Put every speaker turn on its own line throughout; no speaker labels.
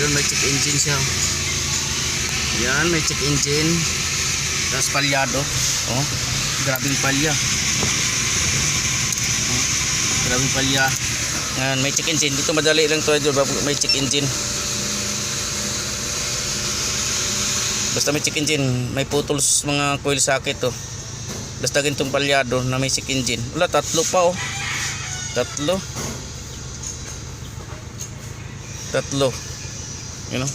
idol may check engine siya. Yan may check engine. Tapos palyado. Oh grabing palya. Oh, grabing palya. Yan may check engine. Dito madali lang to may check engine. Basta may check engine. May putol s- mga coil socket to basta ganitong palyado na may check engine. Wala tatlo pa oh. Tatlo. Tatlo you know?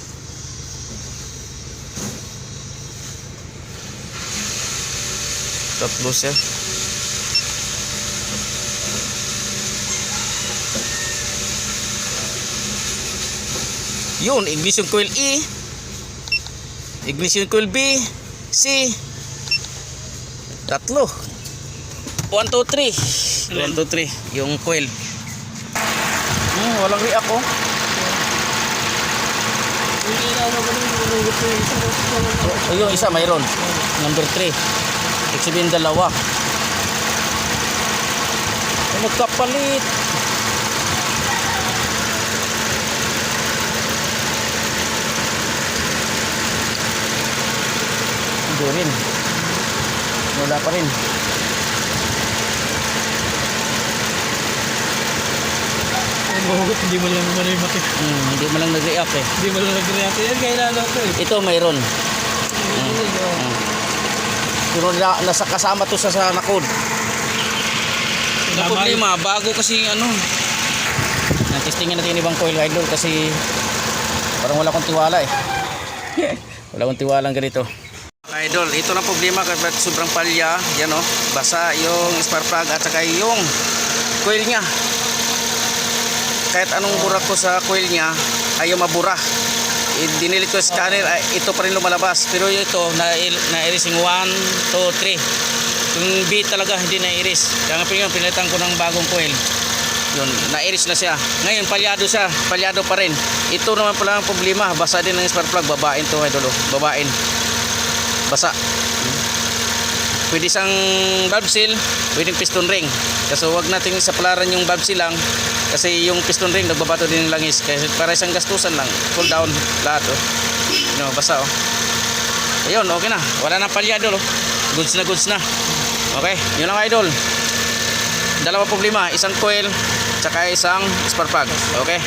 Tatlo siya yun ignition coil E. Ignition coil B C. Tatlo. 1, 2, 3 1, 2, 3 yung coil. Hmm, walang react oh
Hindi yung isa ko sa mga
O, yung isa mayroon. Number 3. Ibig sabihin dalawa. Ay, nagkapalit. Hindi rin. Wala pa rin.
Gumugot, hindi mo lang naman yung mati.
Hmm, hindi mo lang nag-react eh.
Hindi mo lang nag-react. Yan kailangan ko eh.
Ito mayroon.
Oh.
Hmm. Pero na, nasa kasama to sa, sa nakod. Ang problema, bago kasi ano, testingin natin yung ibang coil idol kasi parang wala akong tiwala eh. wala akong tiwala ganito. Idol, ito na problema kapag sobrang palya, yan o, basa yung spark plug at saka yung coil niya. Kahit anong burak ko sa coil niya, ayaw mabura. Dinilit ko scanner, ay, ito pa rin lumalabas. Pero ito, na, na-irising 1, 2, 3. Yung B talaga hindi na-iris. Kaya nga pinag- pinalitan ko ng bagong coil. Yun, na-iris na siya. Ngayon, palyado siya. Palyado pa rin. Ito naman pala ang problema. Basa din ng spark plug. Babain to, idol. oh. Babain. Basa. Pwede siyang valve seal, pwedeng piston ring. Kasi wag nating saplaran yung valve seal lang kasi yung piston ring nagbabato din ng langis. Kasi para isang gastusan lang. Full down lahat oh. No, basa oh. Ayun, okay na. Wala na palyado oh. Goods na goods na. Okay, yun lang idol. Dalawa problema, isang coil tsaka isang spark plug. Okay?